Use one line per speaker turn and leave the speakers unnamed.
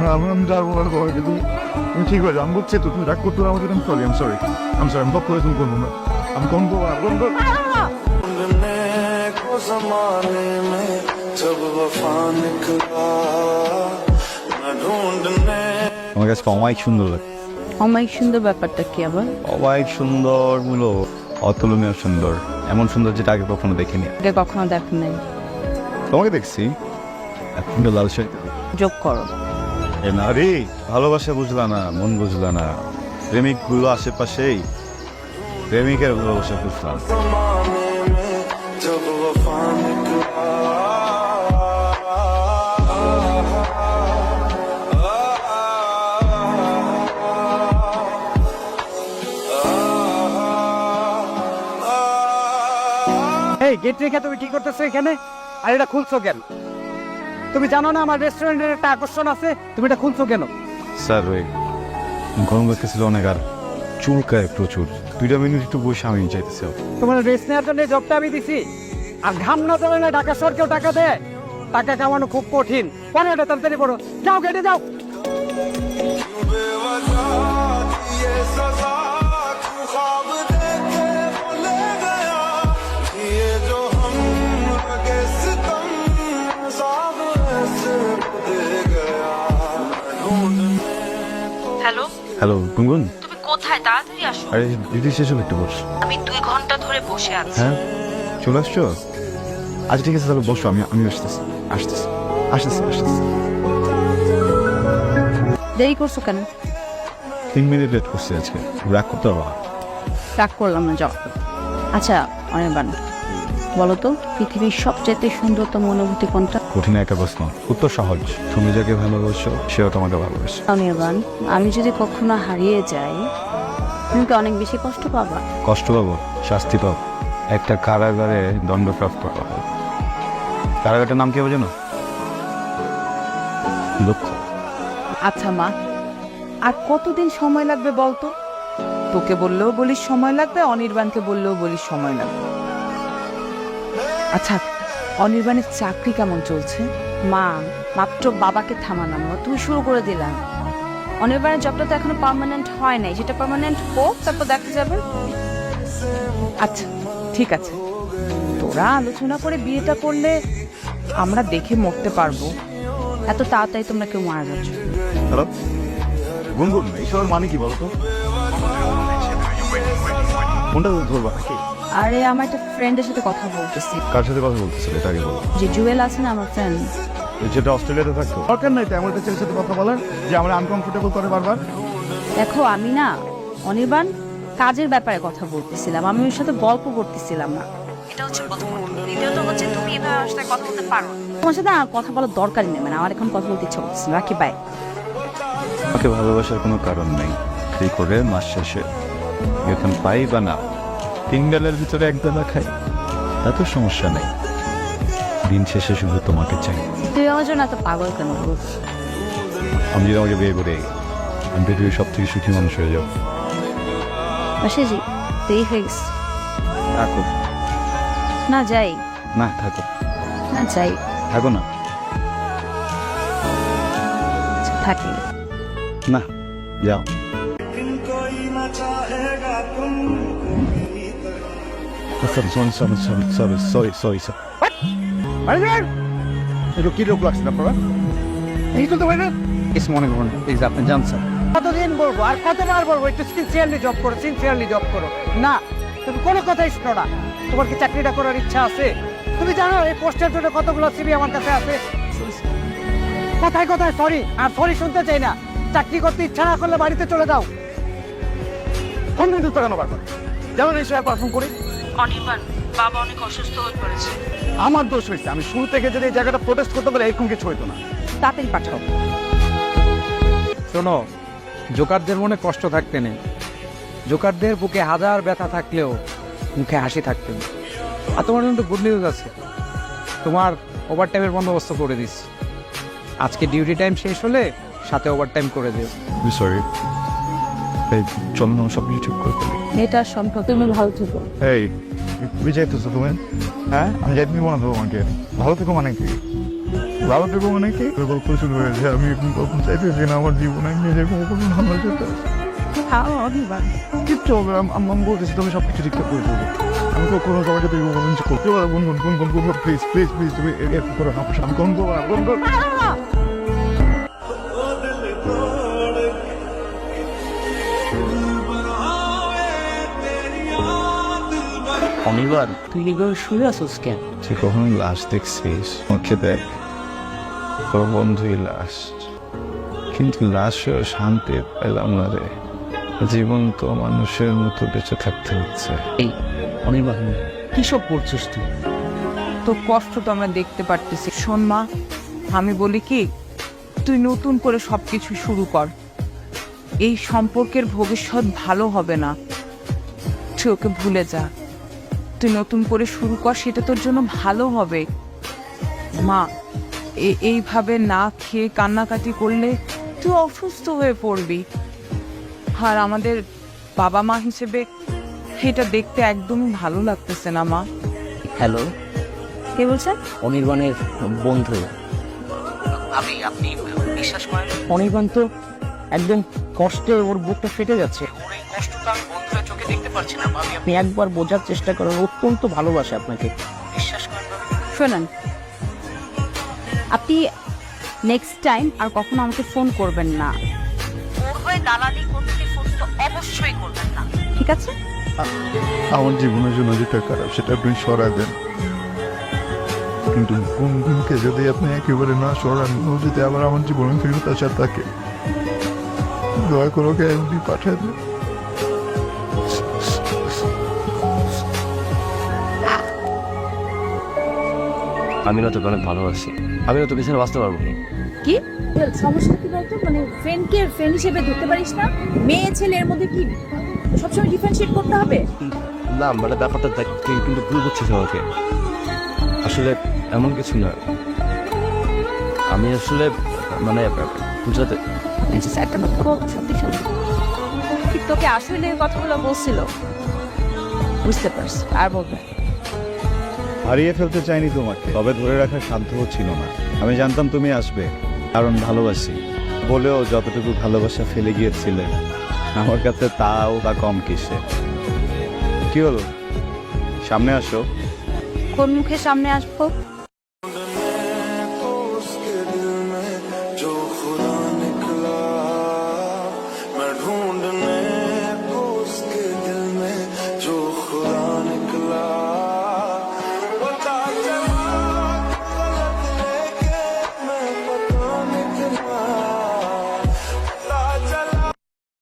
I'm, I'm, I'm, I'm going to ঠিক আছে আমি বলছি তো তুমি রাগ করতে আমাকে আমি sorry am sorry am sorry আমি বক করে তুমি করব না। আমি কোন করব আর কোন
আমার কাছে অমায়িক সুন্দর লাগে।
অমায়িক সুন্দর ব্যাপারটা কি আবার?
অমায়িক সুন্দরগুলো অতুলনীয় সুন্দর এমন সুন্দর যেটা আগে কখনো দেখিনি।
এটা কখনো দেখ নাই।
তোমাকে দেখছি। এখন লাল শাড়ি?
যোগ করো।
এ নারী, ভালোবাসা বুঝলা না, মন বুঝলা না। প্রেমিকগুলো আশেপাশেই প্রেমিকের ভালোবাসা বুঝলাম।
গেট রেখে তুমি কি করতেছো এখানে? আর এটা খুলছো কেন? তুমি জানো না আমার রেস্টুরেন্টের একটা আকর্ষণ আছে? তুমি এটা খুলছো কেন?
স্যার ওই গরম লাগতেছিল অনেক আর চুলকায় প্রচুর। দুইটা মিনিট একটু বসে আমি চাইতেছি।
তোমার রেস্ট নেওয়ার জন্য জবটা আমি দিছি। আর ঘাম না চলে না ঢাকা শহর কেউ টাকা দেয়? টাকা কামানো খুব কঠিন। পরে এটা তাড়াতাড়ি পড়ো। যাও গেটে যাও।
হ্যালো?
হ্যালো গুনগুন।
তুমি কোথায়? তাড়াতাড়ি আসো।
আরে ডিউটি শেষ হলো একটু বস।
আমি দুই ঘণ্টা ধরে বসে আছি।
হ্যাঁ? চলে আসছো? আচ্ছা ঠিক আছে তাহলে বসো আমি আমি আসতেছি আসতেছি আসতেছি আসতেছি।
দেরি করছ কেন?
তিন মিনিট লেট করছি আজকে। রাগ করতে না।
রাগ করলাম না যাও। আচ্ছা অনির্বাণ বলো তো পৃথিবীর সবচেয়ে সুন্দরতম অনুভূতি কোনটা?
কঠিন একটা প্রশ্ন। উত্তর সহজ। তুমি যাকে ভালোবাসো সেও তোমাকে ভালোবাসে।
অনির্বাণ আমি যদি কখনো হারিয়ে যাই তুমি কি অনেক বেশি কষ্ট পাবা?
কষ্ট পাবো শাস্তি পাবো। একটা কারাগারে দণ্ডপ্রাপ্ত পাবো কারাগারটার নাম কি হবে জানো? দুঃখ
আচ্ছা মা। আর কতদিন সময় লাগবে বলতো? তোকে বললেও বলিস সময় লাগবে অনির্বাণকে বললেও বলিস সময় লাগবে। আচ্ছা অনির্বাণের চাকরি কেমন চলছে
মা মাত্র বাবাকে থামালাম তুমি শুরু করে দিলাম অনির্বাণের জবটা তো এখনও পার্মানেন্ট হয় নাই সেটা পার্মানেন্ট হোক তারপর দেখা যাবে
আচ্ছা ঠিক আছে তোরা আলোচনা করে বিয়েটা করলে আমরা দেখে মরতে পারব
এত তাড়াতাড়ি তোমরা কেউ মারা যাচ্ছ
গুনগুন এইসবের মানে কি বলতো কোনটা ধরবা নাকি
আরে আমার একটা ফ্রেন্ডের সাথে কথা বলতেছি।
কার সাথে কথা বলতেছিল? এটা আগে বলো।
যে জুয়েল আছে না আমার ফ্রেন্ড
যেটা অস্ট্রেলিয়াতে থাকতো?
দরকার নাই তো এমন একটা ছেলের সাথে কথা বলার যে আমরা আনকমফোর্টেবল করে বারবার।
দেখো আমি না অনির্বাণ কাজের ব্যাপারে কথা বলতেছিলাম। আমি ওর সাথে গল্প করতেছিলাম না। এটা হচ্ছে প্রথম দ্বিতীয়ত হচ্ছে তুমি এভাবে আমার সাথে কথা বলতে পারো তোমার সাথে আর কথা বলার দরকারই নেই। মানে আমার এখন কথা বলতে ইচ্ছা করতেছে না। রাখি বাই
আমাকে ভালোবাসার কোনো কারণ নেই। সেই করে মাস শেষে। বেতন পাই বা না তিন বেলার ভিতরে এক বেলা খাই। তা তো সমস্যা নেই। দিন শেষে শুধু তোমাকে চাই।
তুই আমার জন্য এত পাগল কেন?
আমি যদি আমাকে বিয়ে করে আমি পৃথিবীর সব থেকে সুখী মানুষ হয়ে যাব।
জি দেরি হয়ে গেছে।
থাকো।
না যাই।
না থাকো।
না যাই।
থাকো না।
থাকি।
না যাও।
sorry,
sorry, sorry, sorry, sorry, sorry, sir. Manager
এটা কি লোক লাগছে আপনারা এই চলতে পারে না?
প্লিজ মনে করুন প্লিজ আপনি যান স্যার কতদিন বলব? আর কতবার বলব? একটু সিনসিয়ারলি জব করো সিনসিয়ারলি জব করো। না তুমি কোনো কথাই শোনো না। তোমার কি চাকরিটা করার ইচ্ছা আছে? তুমি জানো এই পোস্টের জন্য কতগুলো সিবি আমার কাছে আছে? কথায় কথায় সরি আর সরি শুনতে চাই না। চাকরি করতে ইচ্ছা না করলে বাড়িতে চলে যাও।
ফোন কিন্তু কেন বারবার যেমন এই সময় পারফর্ম করি।
অনির্বাণ বাবা অনেক অসুস্থ হয়ে পড়েছে।
আমার দোষ হয়েছে। আমি শুরু থেকে যদি এই জায়গাটা প্রোটেস্ট করতে পারি এরকম কিছু হইতো না।
তাড়াতাড়ি পাঠাও।
শোনো জোকারদের মনে কষ্ট থাকতে নেই। জোকারদের বুকে হাজার ব্যথা থাকলেও মুখে হাসি থাকতে নেই। আর তোমার জন্য গুড নিউজ আছে। তোমার ওভার টাইমের বন্দোবস্ত করে দিচ্ছি। আজকে ডিউটি টাইম শেষ হলে সাথে ওভার টাইম করে দেব
সরি এই চলো না সব কিছু ঠিক করে ফেলি
এটা সম্ভব। তুমি ভালো থেকো।
এই তুমি যাইতেছো তুমি? হ্যাঁ? আমি যাইতে দিব না তো তোমাকে। ভালো থেকো মানে কি? ভালো থেকে মানে কি? গল্প শুরু হয়েছে আমি কখন চাইতেছি না আমার জীবনে আমি নিজে কখনো ভালো যেতে
হ্যাঁ অনির্বাণ
কিচ্ছু হবে আম্মা আমি বলতেছি তুমি সব কিছু ঠিকঠাক করে দেবো। আমি কখনো সবাইকে তুই বলুন করতে পারব প্লিজ প্লিজ প্লিজ তুমি এরকম করে আমি কোন
অনির্বাণ তুই এগুলো শুয়ে আসোস কেন?
তুই কখনো লাশ দেখছিস? মুখে দেখ। তোর বন্ধুই লাশ কিন্তু লাশও শান্তি পেলাম না রে। জীবন তো মানুষের মতো বেঁচে থাকতে হচ্ছে।
এই অনির্বাণ কি সব করছিস তুই?
তোর কষ্ট তো আমরা দেখতে পারতেছি। শোন মা আমি বলি কি তুই নতুন করে সবকিছু শুরু কর। এই সম্পর্কের ভবিষ্যৎ ভালো হবে না। তুই ওকে ভুলে যা। তুই নতুন করে শুরু কর সেটা তোর জন্য ভালো হবে। মা এ- এইভাবে না খেয়ে কান্নাকাটি করলে তুই অসুস্থ হয়ে পড়বি। আর আমাদের বাবা মা হিসেবে এটা দেখতে একদমই ভালো লাগতেছে না মা।
হ্যালো।
কে বলছেন?
অনির্বাণের বন্ধু। আমি আপনি বিশ্বাস করেন? অনির্বাণ তো একদম কষ্টে ওর বুকটা ফেটে যাচ্ছে। ওর এই কষ্টটা আমি পারছি না ভাবি আপনি একবার বোঝার চেষ্টা করেন অত্যন্ত ভালোবাসে আপনাকে। বিশ্বাস করেন
শোনেন আপনি নেক্সট টাইম আর কখনো আমাকে ফোন করবেন না। ওর হয়ে দালালি করতে ফোন তো অবশ্যই করবেন না। ঠিক আছে?
আমার জীবনের জন্য যেটা খারাপ সেটা আপনি সরাই দেন। কিন্তু কোন দিনকে যদি আপনি একেবারে না সরান ও যদি আবার আমার জীবনে ফেরত আসা থাকে দয়া করে ওকে এমনি পাঠিয়ে
আমি না তোকে অনেক ভালোবাসি। আমি না তোকে ছেড়ে বাঁচতে পারব না।
কি? সমস্যা কি বলতো? মানে ফ্রেন্ডকে ফ্রেন্ড হিসেবে ধরতে পারিস না? মেয়ে ছেলে এর মধ্যে কি সবসময় ডিফারেন্সিয়েট করতে হবে?
না মানে ব্যাপারটা দেখ তুই কিন্তু ভুল করছিস আমাকে। আসলে এমন কিছু না। আমি আসলে মানে বুঝাতে
আচ্ছা একটা সত্যি সত্যি। তোকে আসলে কথাগুলো বলছিল? বুঝতে পারছি আর বলবে।
হারিয়ে ফেলতে চাইনি তোমাকে। তবে ধরে রাখার সাধ্য ছিল না। আমি জানতাম তুমি আসবে, কারণ ভালোবাসি। বলেও যতটুকু ভালোবাসা ফেলে গিয়েছিলে, আমার কাছে তাও বা কম কিসে। কি হলো? সামনে আসো।
কোন মুখে সামনে আসব?